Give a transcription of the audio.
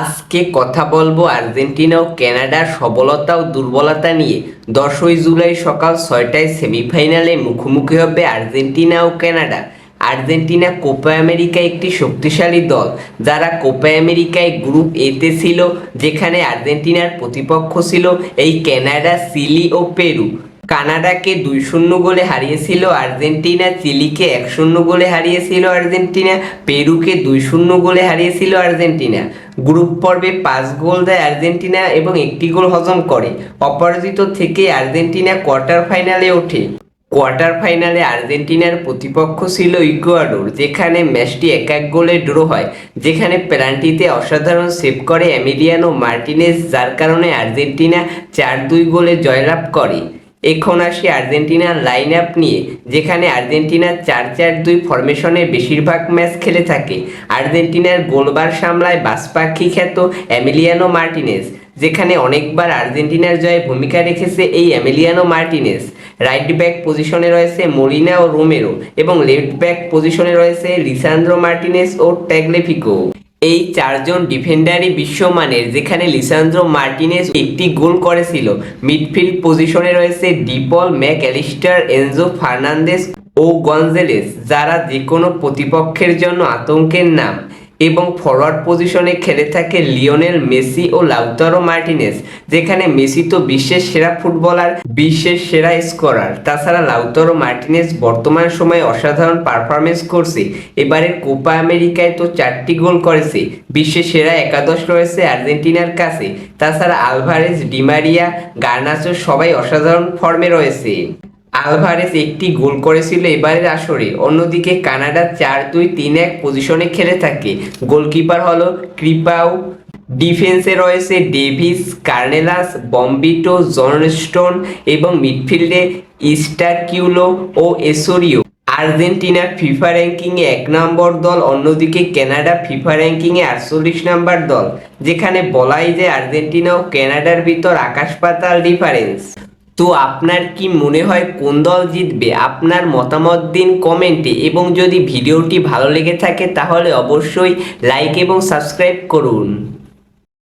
আজকে কথা বলব আর্জেন্টিনা ও কানাডার সবলতা ও দুর্বলতা নিয়ে। দশই জুলাই সকাল ছয়টায় সেমিফাইনালে মুখোমুখি হবে আর্জেন্টিনা ও কানাডা। আর্জেন্টিনা কোপা আমেরিকা একটি শক্তিশালী দল, যারা কোপা আমেরিকায় গ্রুপ এতে ছিল, যেখানে আর্জেন্টিনার প্রতিপক্ষ ছিল এই কানাডা, চিলি ও পেরু। কানাডাকে দুই শূন্য গোলে হারিয়েছিল আর্জেন্টিনা, চিলিকে এক শূন্য গোলে হারিয়েছিল আর্জেন্টিনা, পেরুকে দুই শূন্য গোলে হারিয়েছিল আর্জেন্টিনা। গ্রুপ পর্বে পাঁচ গোল দেয় আর্জেন্টিনা এবং একটি গোল হজম করে। অপরাজিত থেকে আর্জেন্টিনা কোয়ার্টার ফাইনালে ওঠে। কোয়ার্টার ফাইনালে আর্জেন্টিনার প্রতিপক্ষ ছিল ইকুয়াডোর, যেখানে ম্যাচটি এক এক গোলে ড্র হয়, যেখানে পেনাল্টিতে অসাধারণ সেভ করে এমিলিয়ানো মার্টিনেজ, যার কারণে আর্জেন্টিনা চার দুই গোলে জয়লাভ করে। এখন আসি আর্জেন্টিনার লাইন আপ নিয়ে, যেখানে আর্জেন্টিনার চার চার দুই ফরমেশনে বেশিরভাগ ম্যাচ খেলে থাকে। আর্জেন্টিনার গোলবার সামলায় বাসপাখি খ্যাত অ্যামিলিয়ানো মার্টিনেস যেখানে অনেকবার আর্জেন্টিনার জয়ে ভূমিকা রেখেছে এই এমিলিয়ানো মার্টিনেস রাইট ব্যাক পজিশনে রয়েছে মরিনা ও রোমেরো এবং লেফট ব্যাক পজিশনে রয়েছে লিসান্দ্রো মার্টিনেস ও ট্যাগলেফিকো এই চারজন ডিফেন্ডারই বিশ্বমানের, যেখানে লিসান্দ্রো মার্টিনেস একটি গোল করেছিল। মিডফিল্ড পজিশনে রয়েছে De Paul Mac Allister Enzo Fernandez ও গঞ্জেলেস, যারা যে কোনো প্রতিপক্ষের জন্য আতঙ্কের নাম। এবং ফরওয়ার্ড পজিশনে খেলে থাকে লিওনেল মেসি ও লাউতারো মার্টিনেস, যেখানে মেসি তো বিশ্বের সেরা ফুটবলার, বিশ্বের সেরা স্কোরার তাছাড়া লাউতারো মার্টিনেস বর্তমান সময়ে অসাধারণ পারফরমেন্স করছে। এবারের কোপা আমেরিকায় তো চারটি গোল করেছে, বিশ্বের সেরা একাদশ রয়েছে আর্জেন্টিনার কাছে। তাছাড়া আলভারেজ, ডিমারিয়া, গার্নাচো সবাই অসাধারণ ফর্মে রয়েছে। আলভারেস একটি গোল করেছিল এবারের আসরে। অন্যদিকে কানাডা চার দুই তিন এক পজিশনে খেলে থাকে। গোলকিপার হলো ক্রিপাও ডিফেন্সে রয়েছে ডেভিস, কার্নেলাস, বম্বিটো জনস্টোন এবং মিডফিল্ডে ইস্টার কিউলো ও এসোরিও। আর্জেন্টিনা ফিফা র্যাঙ্কিংয়ে এক নম্বর দল, অন্যদিকে কানাডা ফিফা র্যাঙ্কিংয়ে আটচল্লিশ নম্বর দল, যেখানে বলাই যে আর্জেন্টিনা ও কানাডার ভিতর আকাশ পাতাল ডিফারেন্স। তো আপনার কি মনে হয় কোন দল জিতবে? আপনার মতামত দিন কমেন্টে এবং যদি ভিডিওটি ভালো লেগে থাকে তাহলে অবশ্যই লাইক এবং সাবস্ক্রাইব করুন।